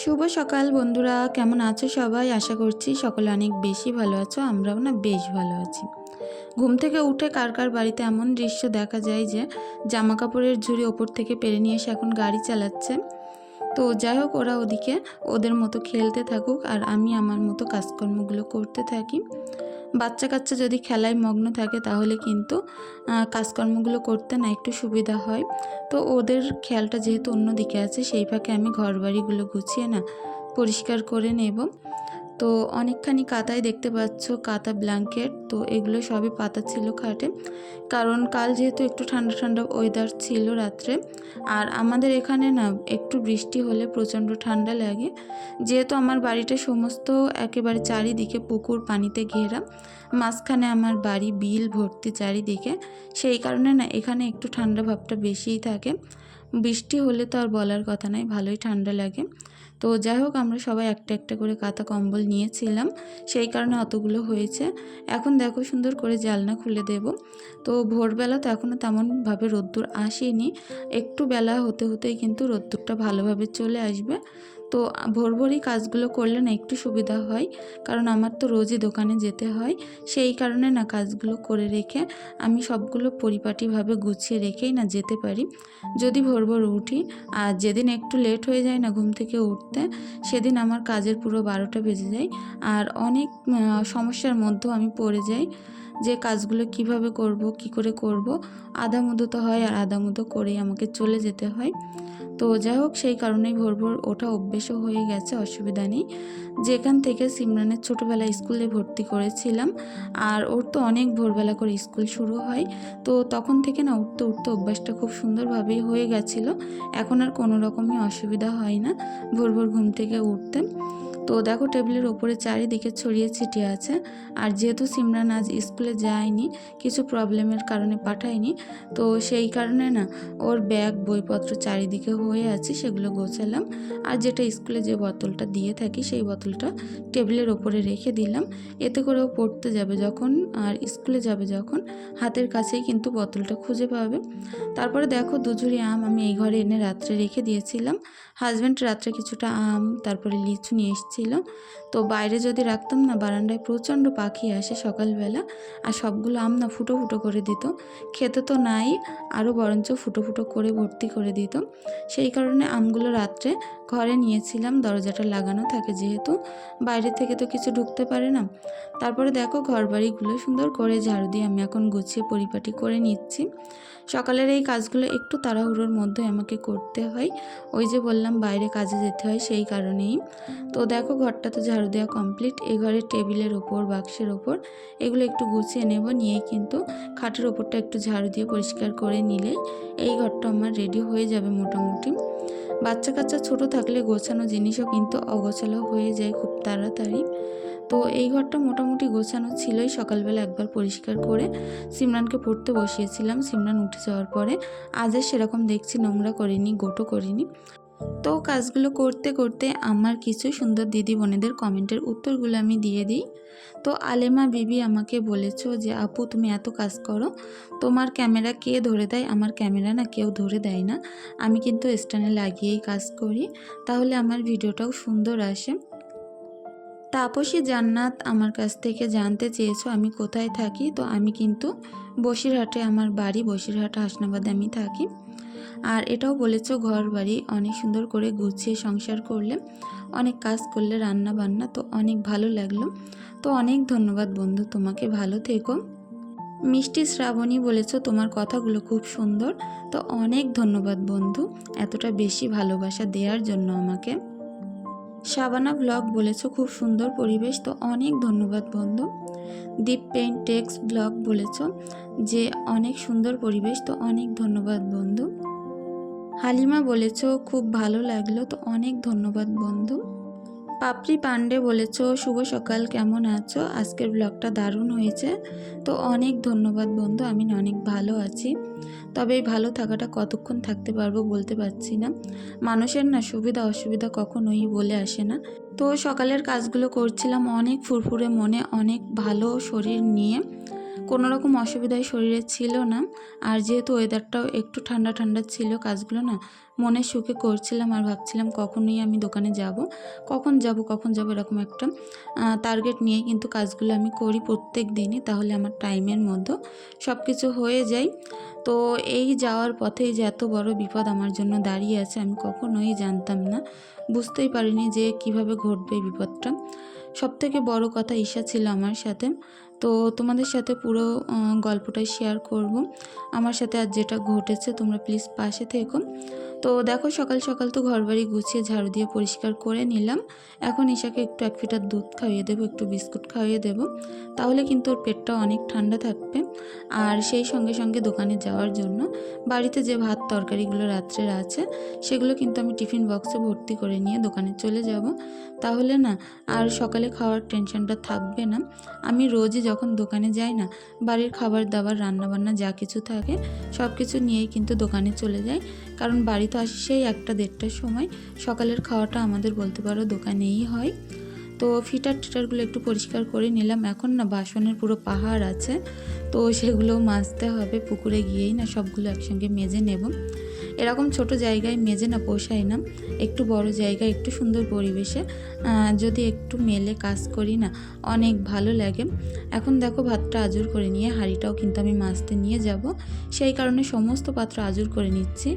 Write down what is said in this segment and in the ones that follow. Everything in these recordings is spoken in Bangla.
শুভ সকাল বন্ধুরা, কেমন আছো সবাই? আশা করছি সকলে অনেক বেশি ভালো আছো, আমরাও না বেশ ভালো আছি। ঘুম থেকে উঠে কার কার বাড়িতে এমন দৃশ্য দেখা যায় যে জামা কাপড়ের ঝুড়ি ওপর থেকে পেরে নিয়ে এসে এখন গাড়ি চালাচ্ছে? তো যাই হোক, ওরা ওদিকে ওদের মতো খেলতে থাকুক আর আমি আমার মতো কাজকর্মগুলো করতে থাকি। বাচ্চা কাচ্চা যদি খেলায় মগ্ন থাকে তাহলে কিন্তু কাজকর্মগুলো করতে না একটু সুবিধা হয়। তো ওদের খেয়ালটা যেহেতু অন্যদিকে আছে, সেই ফাঁকে আমি ঘর বাড়িগুলো গুছিয়ে না, পরিষ্কার করে নেব। তো অনেকখানি কাতায় দেখতে পাচ্ছ কাতা ব্ল্যাঙ্কেট তো এগুলো সবই পাতা ছিল খাটে। কারণ কাল যেহেতু একটু ঠান্ডা ঠান্ডা ওয়েদার ছিল রাত্রে, আর আমাদের এখানে না একটু বৃষ্টি হলে প্রচণ্ড ঠান্ডা লাগে। যেহেতু আমার বাড়িটা সমস্ত একেবারে চারিদিকে পুকুর পানিতে ঘেরা, মাঝখানে আমার বাড়ি বিল ভর্তি চারিদিকে, সেই কারণে না এখানে একটু ঠান্ডা ভাবটা বেশিই থাকে। বৃষ্টি হলে তো আর বলার কথা নয় ভালোই ঠান্ডা লাগে। তো যাই হোক, আমরা সবাই একটা একটা করে কাঁথা কম্বল নিয়েছিলাম। সেই কারণে অতগুলো হয়েছে। এখন দেখো সুন্দর করে জালনা খুলে দেব। তো ভোরবেলা তো এখনও তেমনভাবে রোদ্দুর আসেনি। একটু বেলা হতে হতেই কিন্তু রোদ্দুরটা ভালোভাবে চলে আসবে। তো ভোর ভোরই কাজগুলো করলে না একটু সুবিধা হয়, কারণ আমার তো রোজই দোকানে যেতে হয়। সেই কারণে না কাজগুলো করে রেখে আমি সবগুলো পরিপাটিভাবে গুছিয়ে রেখেই না যেতে পারি। যদি ভোর ভোর উঠি, আর যেদিন একটু লেট হয়ে যায় না ঘুম থেকে উঠতে, সেদিন আমার কাজের পুরো বারোটা বেজে যায়। আর অনেক সমস্যার মধ্যেও আমি পড়ে যাই যে কাজগুলো কীভাবে করব, কি করে করব। আধা মুদো তো হয় আর আধা মুদো করেই আমাকে চলে যেতে হয়। তো যাই হোক, সেই কারণেই ভোর ভোর ওঠা অভ্যেসও হয়ে গেছে, অসুবিধা নেই। যেখান থেকে সিমরানের ছোটোবেলায় স্কুলে ভর্তি করেছিলাম, আর ওর তো অনেক ভোরবেলা করে স্কুল শুরু হয়, তো তখন থেকে না উঠতে উঠতে অভ্যাসটা খুব সুন্দরভাবেই হয়ে গেছিল। এখন আর কোনো রকমই অসুবিধা হয় না, ভোর ভোর ঘুম থেকে উঠতে। তো দেখো টেবিলের ওপরে চারিদিকে ছড়িয়ে ছিটিয়ে আছে। আর যেহেতু সিমরান আজ স্কুলে যায়নি, কিছু প্রবলেমের কারণে পাঠায়নি, তো সেই কারণে না ওর ব্যাগ, বইপত্র চারিদিকে হয়ে আছে, সেগুলো গোছালাম। আর যেটা স্কুলে যে বোতলটা দিয়ে থাকি, সেই বোতলটা টেবিলের ওপরে রেখে দিলাম। এতে করে ও পড়তে যাবে যখন, আর স্কুলে যাবে যখন, হাতের কাছেই কিন্তু বোতলটা খুঁজে পাবে। তারপরে দেখো দুজুরি আম আমি এই ঘরে এনে রাত্রে রেখে দিয়েছিলাম। হাজব্যান্ড রাত্রে কিছুটা আম, তারপরে লিচু নিয়ে এসেছিল তো বাইরে যদি রাখতাম না, বারান্দায় প্রচণ্ড পাখি আসে সকালবেলা আর সবগুলো আম না ফুটো ফুটো করে দিত। খেতে তো নাই, আরও বরঞ্চ ফুটো ফুটো করে ভর্তি করে দিত। সেই কারণে আমগুলো রাত্রে ঘরে নিয়েছিলাম, দরজাটা লাগানো থাকে যেহেতু, বাইরে থেকে তো কিছু ঢুকতে পারে না। তারপরে দেখো ঘর বাড়িগুলো সুন্দর করে ঝাড়ু দিয়ে আমি এখন গুছিয়ে পরিপাটি করে নিচ্ছি। সকালের এই কাজগুলো একটু তাড়াহুড়োর মধ্যে আমাকে করতে হয়। ওই যে বললাম, বাইরে কাজে যেতে হয় সেই কারণেই। তো দেখো ঘরটা তো ঝাড়ু দেওয়া কমপ্লিট। এ ঘরের টেবিলের ওপর, বাক্সের ওপর, এগুলো একটু গুছিয়ে নেব। নিয়ে কিন্তু খাটের ওপরটা একটু ঝাড়ু দিয়ে পরিষ্কার করে নিলে এই ঘরটা আমার রেডি হয়ে যাবে মোটামুটি। বাচ্চা কাচ্চা ছোট থাকলে গোছানো জিনিসও কিন্তু অগোছালো হয়ে যায় খুব তাড়াতাড়ি। তো এই ঘরটা মোটামুটি গোছানো ছিলই সকালবেলা একবার পরিষ্কার করে। সিমরানকে পড়তে বসিয়েছিলাম, সিমরান উঠে যাওয়ার পরে আজ আর সেরকম দেখছি নোংরা করিনি, গোটো করিনি। তো কাজগুলো করতে করতে আমার কিছু সুন্দর দিদি বোনেদের কমেন্টের উত্তরগুলো আমি দিয়ে দিই। তো আলেমা বিবি আমাকে বলেছ যে, আপু, তুমি এত কাজ করো, তোমার ক্যামেরা কে ধরে দেয়? আমার ক্যামেরা না কেউ ধরে দেয় না। আমি কিন্তু স্ট্যান্ডে লাগিয়েই কাজ করি। তাহলে আমার ভিডিওটাও সুন্দর আসে। তাপসী জান্নাত আমার কাছ থেকে জানতে চেয়েছো, আমি কোথায় থাকি? তো আমি কিন্তু বসিরহাটে, আমার বাড়ি বসিরহাট, হাসনাবাদে আমি থাকি। আর এটাও বলেছ ঘর বাড়ি অনেক সুন্দর করে গুছিয়ে সংসার করলে, অনেক কাজ করলে, রান্না বান্না তো অনেক ভালো লাগল। তো অনেক ধন্যবাদ বন্ধু, তোমাকে ভালো থেকো। মিষ্টি শ্রাবণী বলেছ তোমার কথাগুলো খুব সুন্দর, তো অনেক ধন্যবাদ বন্ধু, এতটা বেশি ভালোবাসা দেওয়ার জন্য আমাকে। শাবানা ব্লগ বলেছ খুব সুন্দর পরিবেশ, তো অনেক ধন্যবাদ বন্ধু। দীপ পেইন্ট টেক্স ব্লগ বলেছ যে অনেক সুন্দর পরিবেশ, তো অনেক ধন্যবাদ বন্ধু। হালিমা বলেছ, খুব ভালো লাগল, তো অনেক ধন্যবাদ বন্ধু। পাপড়ি পান্ডে বলেছ, শুভ সকাল, কেমন আছো? আজকের ব্লগটা দারুণ হয়েছে, তো অনেক ধন্যবাদ বন্ধু, আমি অনেক ভালো আছি। তবে এই ভালো থাকাটা কতক্ষণ থাকতে পারব বলতে পারছি না। মানুষের না সুবিধা অসুবিধা কখনোই বলে আসে না। তো সকালের কাজগুলো করছিলাম অনেক ফুরফুরে মনে, অনেক ভালো শরীর নিয়ে। কোনো রকম অসুবিধায় শরীরে ছিল না। আর যেহেতু ওয়েদারটাও একটু ঠান্ডা ঠান্ডা ছিল কাজগুলো না মনের সুখে করছিলাম আর ভাবছিলাম কখনই আমি দোকানে যাব। কখন যাব কখন যাব এরকম একটা টার্গেট নিয়ে কিন্তু কাজগুলো আমি করি প্রত্যেক দিনই, তাহলে আমার টাইমের মধ্যে সব কিছু হয়ে যায়। তো এই যাওয়ার পথে যে এত বড় বিপদ আমার জন্য দাঁড়িয়ে আছে, আমি কখনোই জানতাম না। বুঝতেই পারিনি যে কীভাবে ঘটবে বিপদটা। সব থেকে বড় কথা ঈশা ছিল আমার সাথে। তো তোমাদের সাথে পুরো গল্পটাই শেয়ার করব। আমার সাথে আর যেটা ঘটেছে, তোমরা প্লিজ পাশে থেকো। তো দেখো সকাল সকাল তো ঘর বাড়ি গুছিয়ে ঝাড়ু দিয়ে পরিষ্কার করে নিলাম। এখন ঈশাকে একটু এক ফিটার দুধ খাইয়ে দেবো, একটু বিস্কুট খাইয়ে দেবো। তাহলে কিন্তু ওর পেটটা অনেক ঠান্ডা থাকবে। আর সেই সঙ্গে সঙ্গে দোকানে যাওয়ার জন্য বাড়িতে যে ভাত তরকারিগুলো রাত্রের আছে, সেগুলো কিন্তু আমি টিফিন বক্সে ভর্তি করে নিয়ে দোকানে চলে যাব। তাহলে না, আর সকালে খাওয়ার টেনশনটা থাকবে না। আমি রোজই যখন দোকানে যাই না, বাড়ির খাবার দাবার, রান্নাবান্না যা কিছু থাকে সব কিছু নিয়েই কিন্তু দোকানে চলে যাই। কারণ বাড়িতে আসি সেই একটা দেড়টার সময়। সকালের খাওয়াটা আমাদের বলতে পারো দোকানেই হয়। তো ফিটার টিটারগুলো একটু পরিষ্কার করে নিলাম। এখন না বাসনের পুরো পাহাড় আছে, তো সেগুলো মাজতে হবে, পুকুরে গিয়েই না সবগুলো একসঙ্গে মেজে নেব। এরকম ছোট জায়গায় মেজে না পোষায় না, একটু বড় জায়গায় একটু সুন্দর পরিবেশে। যদি একটু মেলে কাজ করি না, অনেক ভালো লাগে। এখন দেখো ভাতটা আজুর করে নিয়ে, হাঁড়িটাও কিন্তু আমি মাছতে নিয়ে যাব। সেই কারণে সমস্ত পাত্র আজুর করে নিচ্ছি।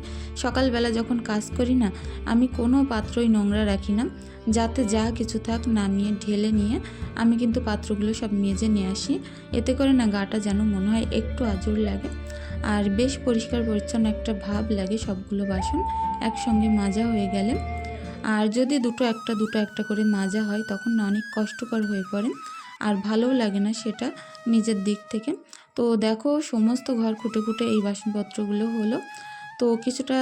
সকালবেলা যখন কাজ করি না, আমি কোনো পাত্রই নোংরা রাখি না। যাতে যা কিছু থাক নামিয়ে ঢেলে নিয়ে আমি কিন্তু পাত্রগুলো সব মেজে নিয়ে আসি। এতে করে না গাটা যেন মনে হয় একটু আজুর লাগে। আর বেশ পরিষ্কার পরিচ্ছন্ন একটা ভাব লাগে সবগুলো বাসন একসঙ্গে মাজা হয়ে গেলে। আর যদি দুটো একটা দুটো একটা করে মাজা হয় তখন না অনেক কষ্টকর হয়ে পড়ে। আর ভালোও লাগে না সেটা নিজের দিক থেকে। তো দেখো, সমস্ত ঘর খুঁটে খুঁটে এই বাসনপত্রগুলো হলো। তো কিছুটা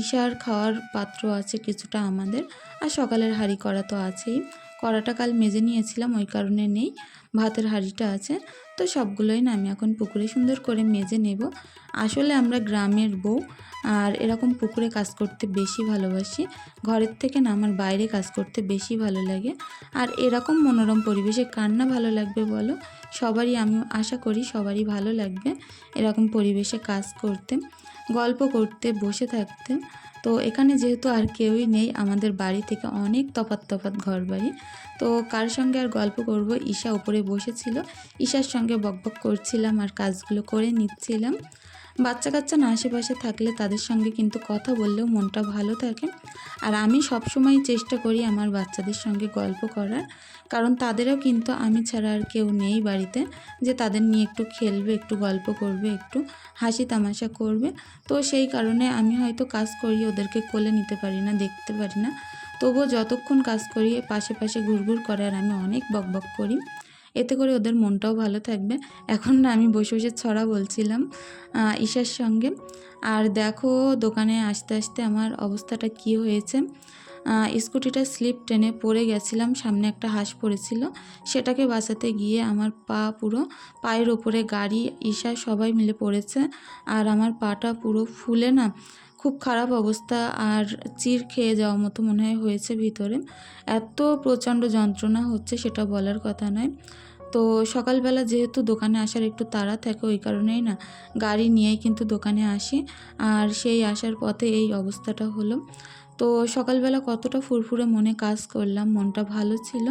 ঈশার খাওয়ার পাত্র আছে কিছুটা আমাদের। আর সকালের হাঁড়ি করা তো আছেই। কড়াটা কাল মেজে নিয়েছিলাম, ওই কারণে নেই। ভাতের হাঁড়িটা আছে। তো সবগুলোই না আমি এখন পুকুরে সুন্দর করে মেজে নেব। আসলে আমরা গ্রামের বউ আর এরকম পুকুরে কাজ করতে বেশি ভালোবাসি। ঘরের থেকে না আমার বাইরে কাজ করতে বেশি ভালো লাগে। আর এরকম মনোরম পরিবেশে কান্না ভালো লাগবে বলো? সবারই আমি আশা করি সবারই ভালো লাগবে এরকম পরিবেশে কাজ করতে, গল্প করতে, বসে থাকতে। তো এখানে যেহেতু আর কেউই নেই, আমাদের বাড়ি থেকে অনেক তফাত তফাত ঘর বাড়ি তো কার সঙ্গে আর গল্প করব? ঈশা উপরে বসেছিল। ঈশার সঙ্গে বকবক করছিলাম আর কাজগুলো করে নিচ্ছিলাম। বাচ্চা কাচ্চা না আশেপাশে থাকলে তাদের সঙ্গে কিন্তু কথা বললেও মনটা ভালো থাকে। আর আমি সবসময় চেষ্টা করি আমার বাচ্চাদের সঙ্গে গল্প করার। কারণ তাদেরও কিন্তু আমি ছাড়া আর কেউ নেই বাড়িতে যে তাদের নিয়ে একটু খেলবে, একটু গল্প করবে, একটু হাসি তামাশা করবে। তো সেই কারণে আমি হয়তো কাজ করি ওদেরকে কোলে নিতে পারি না, দেখতে পারি না। তবুও যতক্ষণ কাজ করি পাশে পাশে ঘুরঘুর করে আর আমি অনেক বকবক করি। এতে করে ওদের মনটাও ভালো থাকবে। এখন না আমি বসে বসে ছড়া বলছিলাম ঈশার সঙ্গে। আর দেখো, দোকানে আসতে আসতে আমার অবস্থাটা কি হয়েছে। স্কুটিটা স্লিপ টেনে পড়ে গেছিলাম, সামনে একটা হাঁস পড়েছিল। সেটাকে বাঁচাতে গিয়ে আমার পা পুরো পায়ের ওপরে, গাড়ি, ঈশা সবাই মিলে পড়েছে। আর আমার পাটা পুরো ফুলে না, খুব খারাপ অবস্থা। আর চির খেয়ে যাওয়া মতো মনে হয় হয়েছে ভিতরে। এত প্রচণ্ড যন্ত্রণা হচ্ছে সেটা বলার কথা নয়। তো সকালবেলা যেহেতু দোকানে আসার একটু তাড়া থাকে ওই কারণেই না, গাড়ি নিয়েই কিন্তু দোকানে আসি। আর সেই আসার পথে এই অবস্থাটা হলো। তো সকালবেলা কতটা ফুরফুরে মনে কাজ করলাম, মনটা ভালো ছিল।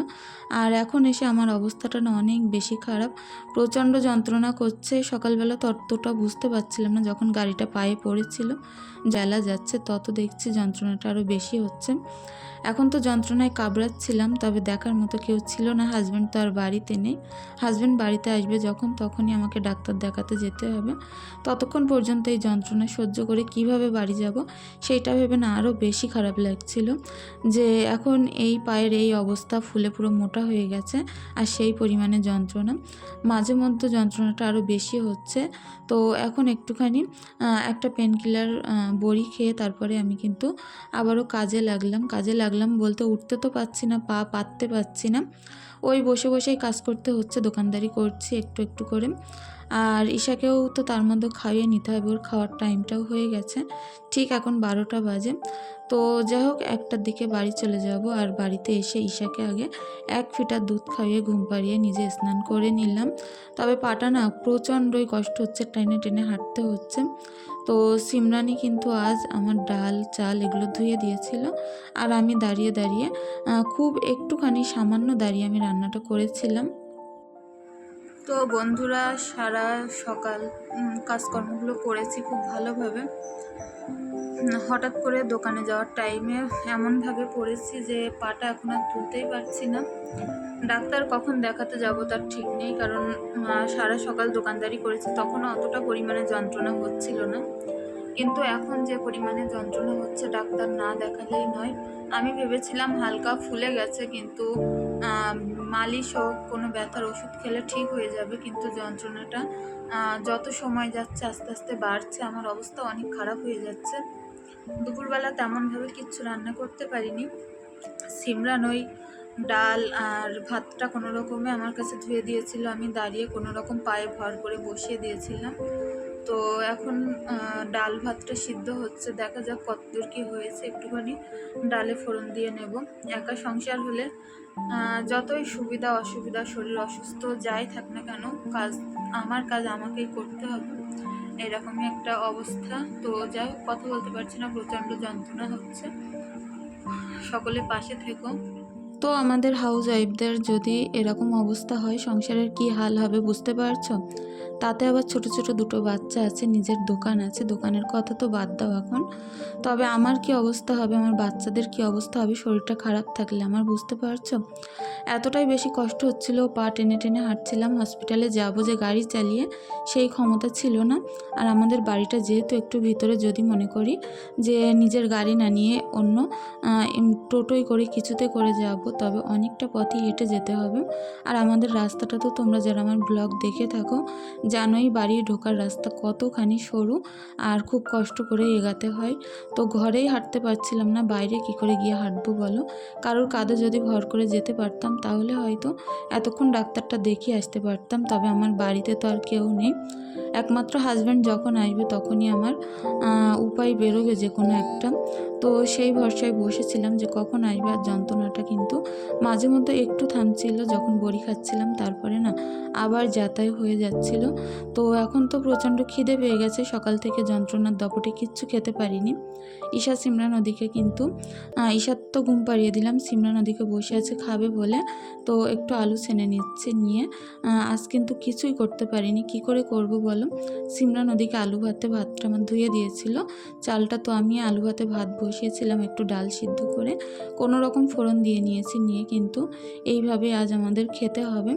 আর এখন এসে আমার অবস্থাটা না অনেক বেশি খারাপ। প্রচণ্ড যন্ত্রণা করছে, সকালবেলা ততটা বুঝতে পারছিলাম না যখন গাড়িটা পায়ে পড়েছিল, জ্বালা যাচ্ছে, তত দেখছি যন্ত্রণাটা আরও বেশি হচ্ছে। এখন তো যন্ত্রণায় কাবড়াচ্ছিলাম, তবে দেখার মতো কেউ ছিল না হাজব্যান্ড তো আর বাড়িতে নেই। হাজব্যান্ড বাড়িতে আসবে যখন, তখনই আমাকে ডাক্তার দেখাতে যেতে হবে। ততক্ষণ পর্যন্ত এই যন্ত্রণা সহ্য করে কীভাবে বাড়ি যাব সেইটা ভেবে না আরও বেশি খারাপ লাগছিল যে এখন এই পায়ের এই অবস্থা ফুলে পুরো মোটা হয়ে গেছে আর সেই পরিমাণে যন্ত্রণা। মাঝে মধ্যে যন্ত্রণাটা আরও বেশি হচ্ছে। তো এখন একটুখানি একটা পেনকিলার বড়ি খেয়ে তারপরে আমি কিন্তু আবারও কাজে লাগলাম। কাজে লাগলাম বলতে উঠতে তো পারছি না, পা পাততে পারছি না। ওই বসে বসেই কাজ করতে হচ্ছে, দোকানদারি করছি একটু একটু করে। আর ঈশাকেও তো তার মধ্যে খাইয়ে নিতে হবে, ওর খাওয়ার টাইমটাও হয়ে গেছে। ঠিক এখন বারোটা বাজে। তো যাই হোক, একটার দিকে বাড়ি চলে যাব আর বাড়িতে এসে ঈশাকে আগে এক ফিটার দুধ খাইয়ে ঘুম পাড়িয়ে নিজে স্নান করে নিলাম। তবে পাটা না প্রচণ্ডই কষ্ট হচ্ছে, টেনে টেনে হাঁটতে হচ্ছে। তো সিমরানি কিন্তু আজ আমার ডাল, চাল এগুলো ধুয়ে দিয়েছিল আর আমি দাঁড়িয়ে দাঁড়িয়ে খুব একটুখানি সামান্য দাঁড়িয়ে আমি রান্নাটা করেছিলাম। তো বন্ধুরা সারা সকাল কাজকর্মগুলো করেছি খুব ভালোভাবে। হঠাৎ করে দোকানে যাওয়ার টাইমে এমনভাবে পড়েছি যে পাটা এখন আর তুলতেই পারছি না। ডাক্তার কখন দেখাতে যাব তার ঠিক নেই, কারণ সারা সকাল দোকানদারি করেছি, তখন অতটা পরিমাণে যন্ত্রণা হচ্ছিল না। কিন্তু এখন যে পরিমাণে যন্ত্রণা হচ্ছে ডাক্তার না দেখালেই নয়। আমি ভেবেছিলাম হালকা ফুলে গেছে, কিন্তু মালিশ হোক, কোনো ব্যথার ওষুধ খেলে ঠিক হয়ে যাবে, কিন্তু যন্ত্রণাটা যত সময় যাচ্ছে আস্তে আস্তে বাড়ছে, আমার অবস্থা অনেক খারাপ হয়ে যাচ্ছে। দুপুরবেলা তেমনভাবে কিচ্ছু রান্না করতে পারিনি। সিমরান ওই ডাল আর ভাতটা কোনো রকমে আমার কাছে ধুয়ে দিয়েছিল। আমি দাঁড়িয়ে কোনো রকম পায়ে ভর করে বসিয়ে দিয়েছিলাম। তো এখন ডাল ভাতটা সিদ্ধ হচ্ছে, দেখা যাক কতদূর কী হয়েছে। একটুখানি ডালে ফোড়ন দিয়ে নেব। একা সংসার হলে যতই সুবিধা অসুবিধা, শরীর অসুস্থ যাই থাক না কেন, কাজ, আমার কাজ আমাকেই করতে হবে। এরকমই একটা অবস্থা। তো যাই কথা বলতে পারছি না, প্রচণ্ড যন্ত্রণা হচ্ছে। সকলে পাশে থেকো। তো আমাদের হাউস ওয়াইফদের যদি এরকম অবস্থা হয়, সংসারের কি হাল হবে বুঝতে পারছ? তাতে আবার ছোট ছোট দুটো বাচ্চা আছে, নিজের দোকান আছে, দোকানের কথা তো বাদ দাও এখন। তবে আমার কি অবস্থা হবে, আমার বাচ্চাদের কি অবস্থা হবে, শরীরটা খারাপ থাকলে আমার বুঝতে পারছ? এতটাই বেশি কষ্ট হচ্ছিল, পা টেনে টেনে হাঁটছিলাম হসপিটালে যাব যে গাড়ি চালিয়ে, সেই ক্ষমতা ছিল না। আর আমাদের বাড়িটা যেহেতু একটু ভিতরে, যদি মনে করি যে নিজের গাড়ি না নিয়ে অন্য টোটোয় করে কিছুতে করে যাব তবে অনেকটা পথই হেঁটে যেতে হবে। আর আমাদের রাস্তাটা তো তোমরা যারা আমার ব্লগ দেখে থাকো, জানোই বাড়ি ঢোকার রাস্তা কতখানি সরু আর খুব কষ্ট করে এগাতে হয়। তো ঘরেই হাঁটতে পারছিলাম না, বাইরে কি করে গিয়ে হাঁটবো বলো? কারোর কাঁধে যদি ভর করে যেতে পারতাম, তাহলে হয়তো এতক্ষণ ডাক্তারটা দেখিয়ে আসতে পারতাম, তবে আমার বাড়িতে তো আর কেউ নেই। একমাত্র হাজব্যান্ড যখন আসবে তখনই আমার উপায় বেরোবে যে কোনো একটা। তো সেই ভরসায় বসেছিলাম যে কখন আসবে আর যন্ত্রণাটা কিন্তু মাঝে মধ্যে একটু থামছিল যখন বড়ি খাচ্ছিলাম, তারপরে না আবার যাতায় হয়ে যাচ্ছিল। তো এখন তো প্রচণ্ড খিদে পেয়ে গেছে, সকাল থেকে যন্ত্রণার দপটে কিচ্ছু খেতে পারিনি। ঈশা সিমরান ওদিকে কিন্তু ঈশার তো ঘুম পাড়িয়ে দিলাম সিমরান ওদিকে বসে আছে খাবে বলে। তো একটু আলু ছেনে নিচ্ছে নিয়ে আজ কিন্তু কিছুই করতে পারিনি, কি করে করব বলো? সিমরান ওদিকে আলু ভাতে ভাতটা আমার ধুয়ে দিয়েছিল। চালটা তো আমি আলু ভাতে ভাত বসিয়েছিলাম একটু ডাল সিদ্ধ করে। কোনো রকম ফোড়ন দিয়ে নিয়েছি, নিয়ে কিন্তু এইভাবে আজ আমাদের খেতে হবে।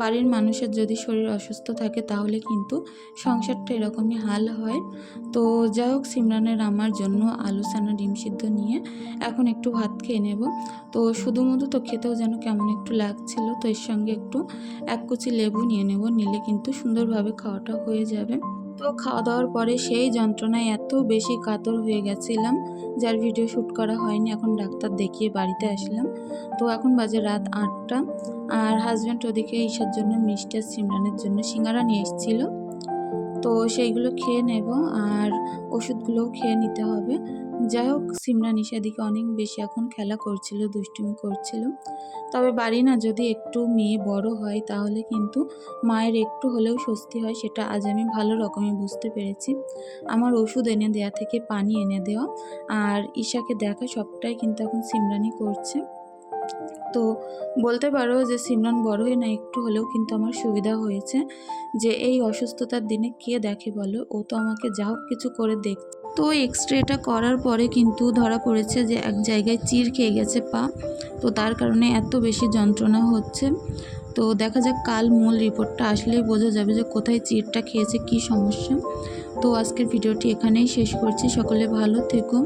বাড়ির মানুষের যদি শরীর অসুস্থ থাকে তাহলে কিন্তু সংসারটা এরকমই হাল হয়। তো যাই হোক, সিমরানের আমার জন্য আলু সানা ডিম সিদ্ধ নিয়ে এখন একটু ভাত খেয়ে নেব। তো শুধু মধু তো খেতেও যেন কেমন একটু লাগছিল, তো এর সঙ্গে একটু এক কুচি লেবু নিয়ে নেব। নিলে কিন্তু সুন্দরভাবে খাওয়াটা হয়ে যাবে। তো খাওয়া দাওয়ার পরে সেই যন্ত্রণায় এত বেশি কাতর হয়ে গেছিলাম, যার ভিডিও শ্যুট করা হয়নি, এখন ডাক্তার দেখিয়ে বাড়িতে আসলাম। তো এখন বাজে রাত আটটা, আর হাজব্যান্ড ওদিকে ঈশার জন্য মিষ্টি আর সিমরানের জন্য সিঙ্গারা নিয়ে এসেছিল। তো সেইগুলো খেয়ে নেব, আর ওষুধগুলোও খেয়ে নিতে হবে। যাই হোক সিমরান ঈশার দিকে অনেক বেশি এখন খেলা করছিল, দুষ্টুমি করছিল। তবে বাড়ি না যদি একটু মেয়ে বড় হয়, তাহলে কিন্তু মায়ের একটু হলেও স্বস্তি হয়, সেটা আজ আমি ভালো রকমই বুঝতে পেরেছি। আমার ওষুধ এনে দেওয়া থেকে পানি এনে দেওয়া, আর ঈশাকে দেখা সবটাই কিন্তু এখন সিমরানই করছে। তো বলতে পারো যে সিমরান বড় হয়ে না, একটু হলেও কিন্তু আমার সুবিধা হয়েছে। যে এই অসুস্থতার দিনে কে দেখে বলো? ও তো আমাকে যা হোক কিছু করে দেখ তো এক্স রেটা করার পরে কিন্তু ধরা পড়েছে যে এক জায়গায় চির খেয়ে গেছে পা। তো তার কারণে এত বেশি যন্ত্রণা হচ্ছে। তো দেখা যাক কাল মূল রিপোর্টটা আসলেই বোঝা যাবে যে কোথায় চিরটা খেয়েছে, কি সমস্যা। তো আজকের ভিডিওটি এখানেই শেষ করছি। সকলে ভালো থেকো।